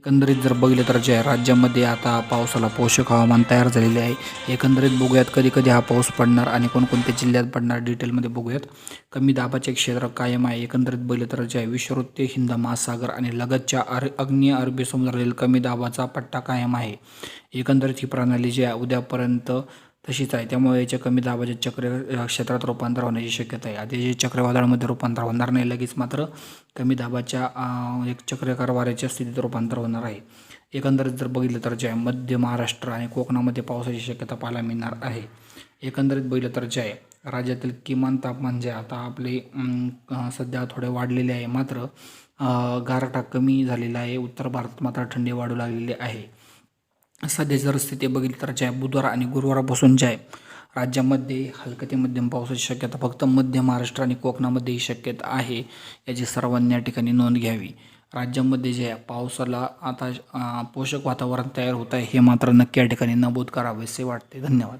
एकंदरीत जर बघितलं तर जे आहे राज्यामध्ये आता पावसाला पोषक हवामान तयार झालेले आहे एकंदरीत बघूयात कधी कधी हा पाऊस पडणार आणि कोणकोणत्या जिल्ह्यात पडणार डिटेलमध्ये बघूयात. कमी दाबाचे क्षेत्र कायम आहे एकंदरीत बघितलं तर जे आहे विषुवृत्तीय हिंद महासागर आणि लगतच्या अर अग्नीय अरबी समुद्रातील कमी दाबाचा पट्टा कायम आहे. एकंदरीत ही प्रणाली जी आहे उद्यापर्यंत तशीच आहे. त्यामुळे याच्या कमी दाबाच्या चक्र क्षेत्रात रूपांतर होण्याची शक्यता आहे. आता जे चक्रवादळामध्ये रूपांतर होणार नाही लगेच मात्र कमी दाबाच्या एक चक्राकार वाऱ्याच्या स्थितीत रूपांतर होणार आहे. एकंदरीत जर बघितलं तर जे आहे मध्य महाराष्ट्र आणि कोकणामध्ये पावसाची शक्यता पाहायला मिळणार आहे. एकंदरीत बघितलं तर जे आहे राज्यातील किमान तापमान जे आता आपले सध्या थोडे वाढलेले आहे. मात्र गारठा कमी झालेला आहे. उत्तर भारतात मात्र थंडी वाढू लागलेली आहे. सध्या जर स्थिती बघितली तर जे आहे बुधवार आणि गुरुवारापासून जे आहे राज्यामध्ये हलका ते मध्यम पावसाची शक्यता फक्त मध्य महाराष्ट्र आणि कोकणामध्येही शक्यता आहे याची सर्वांनी या ठिकाणी नोंद घ्यावी. राज्यामध्ये जे आहे पावसाला आता पोषक वातावरण तयार होत आहे हे मात्र नक्की या ठिकाणी नमूद करावे असे वाटते. धन्यवाद.